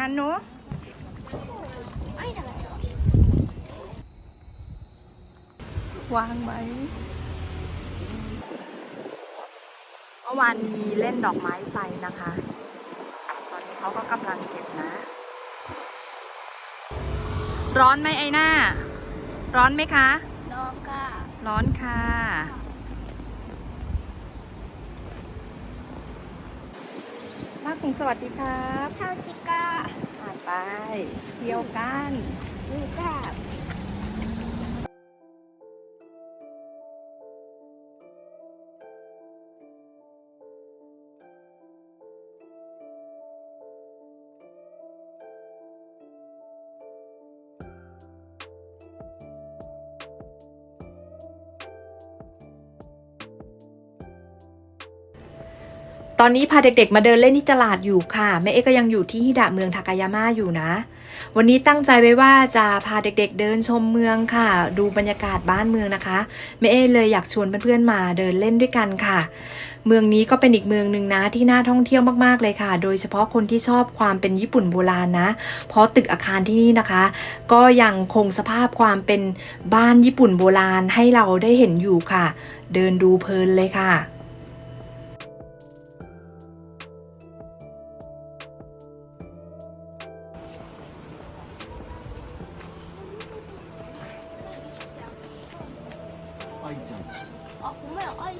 นันหนูวางไหมเมื่อวานมีเล่นดอกไม้ไฟนะคะ ตอนนี้เขาก็กำลังเก็บนะ ร้อนไหมไอหน้า ร้อนไหมคะน้องก็ร้อนค่ะ ลากคุงสวัสดีครับ ชาวชิก้าผ่านไป เที่ยวกันนี่ก็ ตอนนี้พาเด็กๆ มาเดินเล่นที่ตลาดอยู่ค่ะ แม่เอ๊ก็ยังอยู่ที่ฮิดะเมืองทากายาม่าอยู่นะ วันนี้ตั้งใจไว้ว่าจะพาเด็กๆ เดินชมเมืองค่ะ ดูบรรยากาศบ้านเมืองนะคะแม่เอ๊เลยอยากชวนเพื่อนๆมาเดินเล่นด้วยกันค่ะ เมืองนี้ก็เป็นอีกเมืองหนึ่งนะที่น่าท่องเที่ยวมากๆเลยค่ะ โดยเฉพาะคนที่ชอบความเป็นญี่ปุ่นโบราณนะ เพราะตึกอาคารที่นี่นะคะ ก็ยังคงสภาพความเป็นบ้านญี่ปุ่นโบราณให้เราได้เห็นอยู่ค่ะ เดินดูเพลินเลยค่ะ あゆ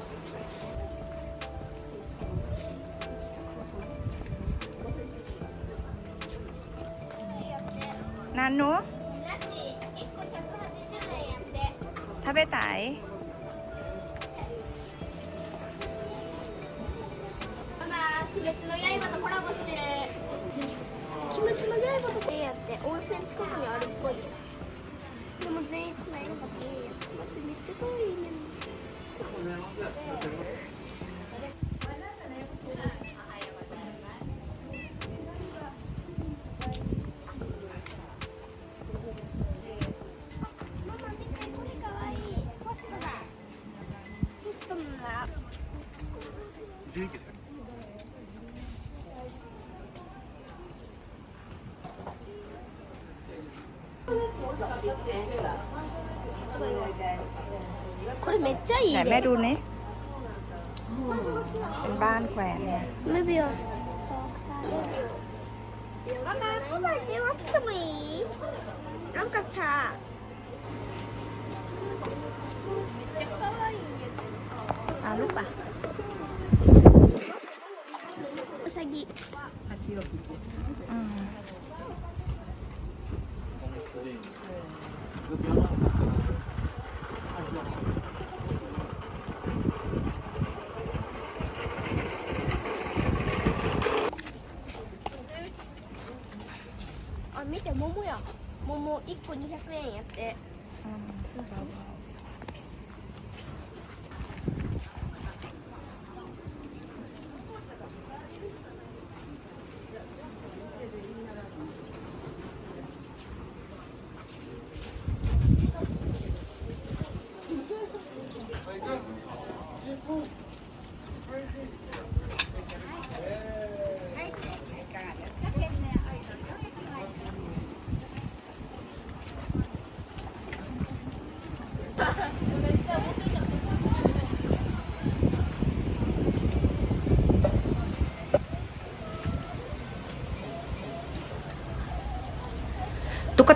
何の？食べたい「鬼滅の刃」とコラボしてる「鬼滅の刃」とコラボやって温泉近くにあるっぽい。でも全員つないだからいやつ。ってめっちゃ可愛いね。これめっちゃいい ไหน ね แม่ดูนี่เป็นบ้านแขวนเนี่ย メビウスママパパ電話来てもいいなんかさめっちゃ可愛いよ อาลูกป่ะ うさぎ อืม あ 桃1個200円やって。อืม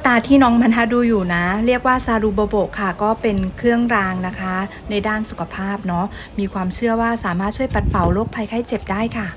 ตาที่น้องพันธะดูอยู่นะ เรียกว่าซารูโบโบค่ะ ก็เป็นเครื่องรางนะคะ ในด้านสุขภาพเนาะมีความเชื่อว่าสามารถช่วยปัดเป่าโรคภัยไข้เจ็บได้ค่ะ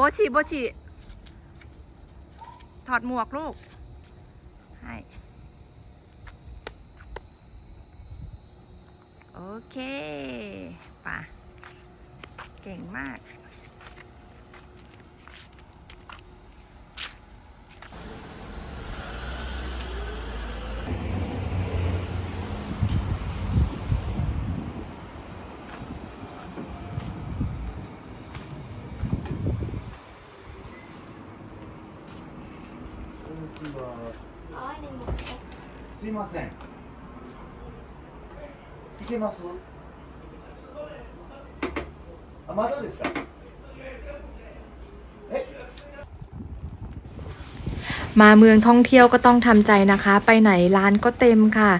บชิโบชิถอดหมวกลูก ให้โอเคป่ะเก่งมาก すいません。いけます？あ、まだですか？ มาเมืองท่องเที่ยวก็ต้องทำใจนะคะ ไปไหนร้านก็เต็มค่ะ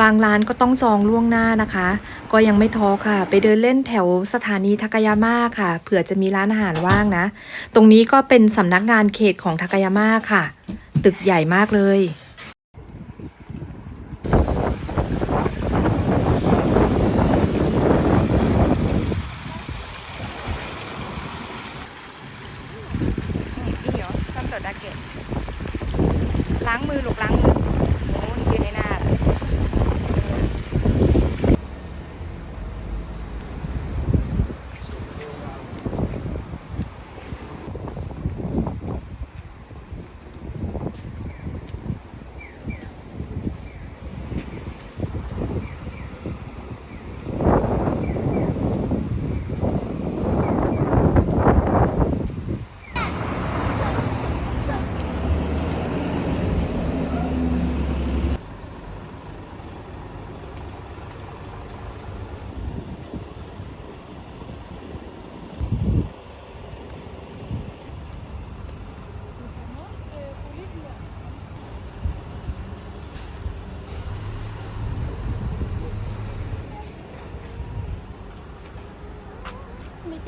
บางร้านก็ต้องจองล่วงหน้านะคะ ก็ยังไม่ท้อค่ะ ไปเดินเล่นแถวสถานีทากายาม่าค่ะ เผื่อจะมีร้านอาหารว่างนะ ตรงนี้ก็เป็นสำนักงานเขตของทากายาม่าค่ะ ตึกใหญ่มากเลย นี่เหรอซัมโตดาเกะล้างมือลูกล้างมือโอ้ยยืนในหน้าเลย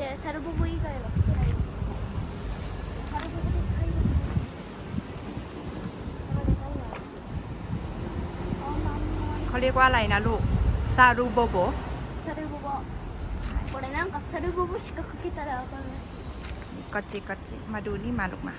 見てサルボボ以外は来てないサルボボで買い物 เขาเรียกว่าอะไรนะลูก ซารูโบโบ サルボボこれなんかサルボボしかかけたらわかんない ก็จิก็จิ มาดูนี่มาลูกมา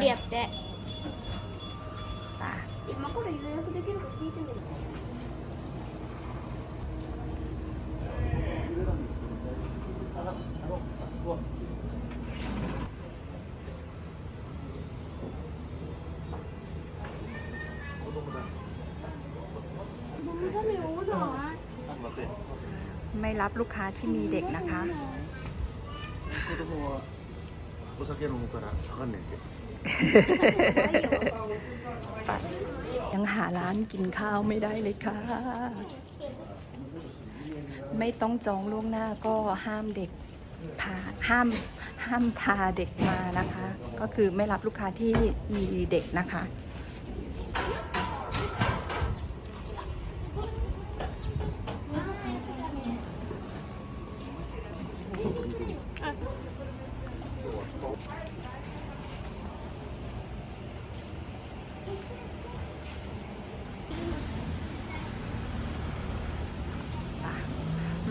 ないと無理やってป่ะ 今これ予約できるか聞いてみる子供だ。子供ダメよおなありません。 ไม่รับลูกค้าที่มีเด็กนะคะ 子供は。お酒飲むから、わかんねんて。 ยังหาร้านกินข้าวไม่ได้เลยค่ะ ไม่ต้องจองล่วงหน้าก็ห้ามเด็กพาห้ามห้ามพาเด็กมานะคะ ก็คือไม่รับลูกค้าที่มีเด็กนะคะ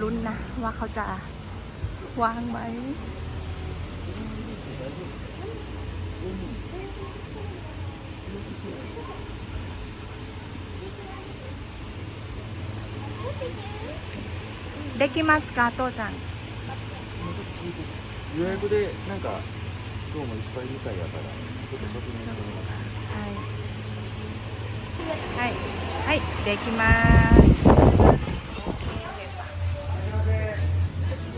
ลุ้นนะ ว่าเขาจะวางไหม できますか、父ちゃん。予約でなんかどうもいっぱいみたいやからちょっと確認してみますはい。はい。はい、できます。